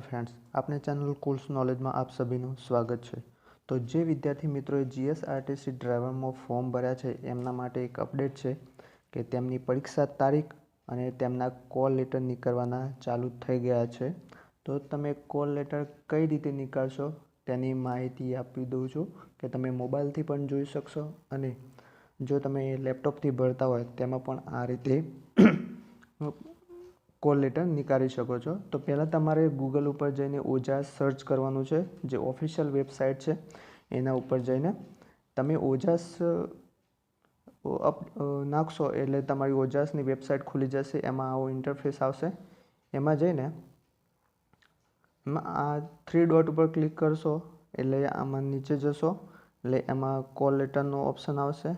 Friends, આપને channel કુલ્સ નોલેજમાં આપ સભીનું સ્વાગત છે. તો જે વિદ્યાર્થી મિત્રોએ જીએસઆરટીસી ડ્રાઈવરમાં ફોર્મ ભર્યા છે, એમના માટે એક અપડેટ છે કે તેમની પરીક્ષા તારીખ અને તેમના કોલ લેટર નીકળવાના ચાલુ થઈ ગયા છે. તો તમે કોલ લેટર કઈ રીતે નીકાળશો તેની માહિતી આપી દઉં છું કે તમે મોબાઈલથી પણ જોઈ શકશો અને જો તમે લેપટોપથી ભરતા હોય, તેમાં પણ આ રીતે કોલ લેટર નીકાળી શકો છો. તો પહેલાં તમારે ગૂગલ ઉપર જઈને ઓજા સર્ચ કરવાનું છે, જે ઓફિશિયલ વેબસાઇટ છે, એના ઉપર જઈને તમે ઓજાસ અપ નાખશો એટલે તમારી ઓજાસની વેબસાઇટ ખુલી જશે, એમાં આવો ઇન્ટરફેસ આવશે. એમાં જઈને આ થ્રી ડોટ ઉપર ક્લિક કરશો એટલે આમાં નીચે જશો, એટલે એમાં કોલ લેટરનો ઓપ્શન આવશે.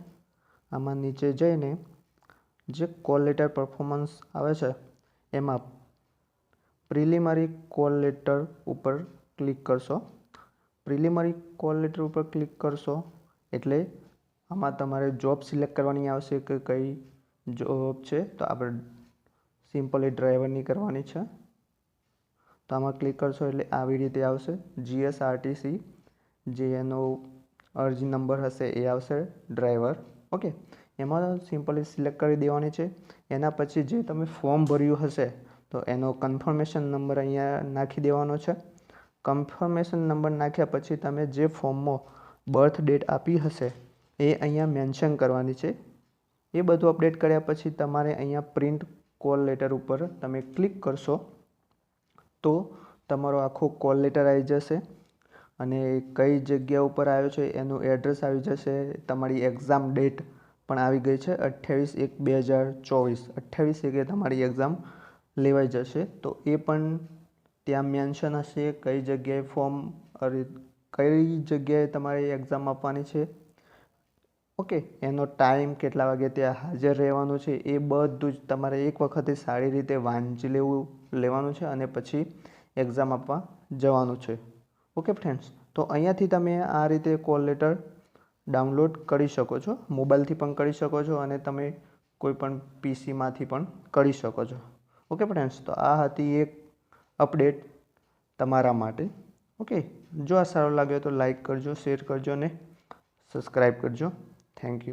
આમાં નીચે જઈને જે કોલ લેટર પરફોર્મન્સ આવે છે એમાં પ્રિલિમરી કોલ લેટર ઉપર ક્લિક કરશો. પ્રિલિમરી કોલ લેટર ઉપર ક્લિક કરશો એટલે આમાં તમારે જોબ સિલેક્ટ કરવાની આવશે કે કઈ જોબ છે. તો આપણે સિમ્પલી ડ્રાઈવરની કરવાની છે. તો આમાં ક્લિક કરશો એટલે આવી રીતે આવશે. જીએસઆરટીસી જે એનો અરજી નંબર હશે એ આવશે ડ્રાઈવર. ઓકે. એમાં સિમ્પલી સિલેક્ટ કરી દેવાની છે. એના પછી જે તમે ફોર્મ ભર્યું હશે, તો એનો કન્ફર્મેશન નંબર અહીંયા નાખી દેવાનો છે. કન્ફર્મેશન નંબર નાખ્યા પછી તમે જે ફોર્મમાં બર્થ ડેટ આપી હશે, એ અહીંયા મેન્શન કરવાની છે. એ બધું અપડેટ કર્યા પછી તમારે અહીંયા પ્રિન્ટ કોલ લેટર ઉપર તમે ક્લિક કરશો, તો તમારો આખો કોલ લેટર આવી જશે. અને કઈ જગ્યા ઉપર આવ્યો છે, એનું એડ્રેસ આવી જશે, તમારી એક્ઝામ ડેટ પણ આવી ગઈ છે અઠ્યાવીસ એક બે હજાર ચોવીસ. અઠ્યાવીસ એકે તમારી એક્ઝામ લેવાઈ જશે. તો એ પણ ત્યાં મેન્શન હશે કઈ જગ્યાએ ફોર્મ કઈ જગ્યાએ તમારે એક્ઝામ આપવાની છે. ઓકે એનો ટાઈમ કેટલા વાગે ત્યાં હાજર રહેવાનું છે એ બધું જ તમારે એક વખતે સારી રીતે વાંચી લેવું, લેવાનું છે અને પછી એક્ઝામ આપવા જવાનું છે. ઓકે ફ્રેન્ડ્સ તો અહીંયાથી તમે આ રીતે કોલ લેટર ડાઉનલોડ કરી શકો છો, મોબાઈલથી પણ કરી શકો છો અને તમે કોઈ પણ પીસીમાંથી પણ કરી શકો છો. ઓકે ફ્રેન્ડ્સ તો આ હતી એક અપડેટ તમારા માટે. ઓકે જો આ સારો લાગ્યો તો લાઈક કરજો શેર કરજો અને સબસ્ક્રાઈબ કરજો. Thank you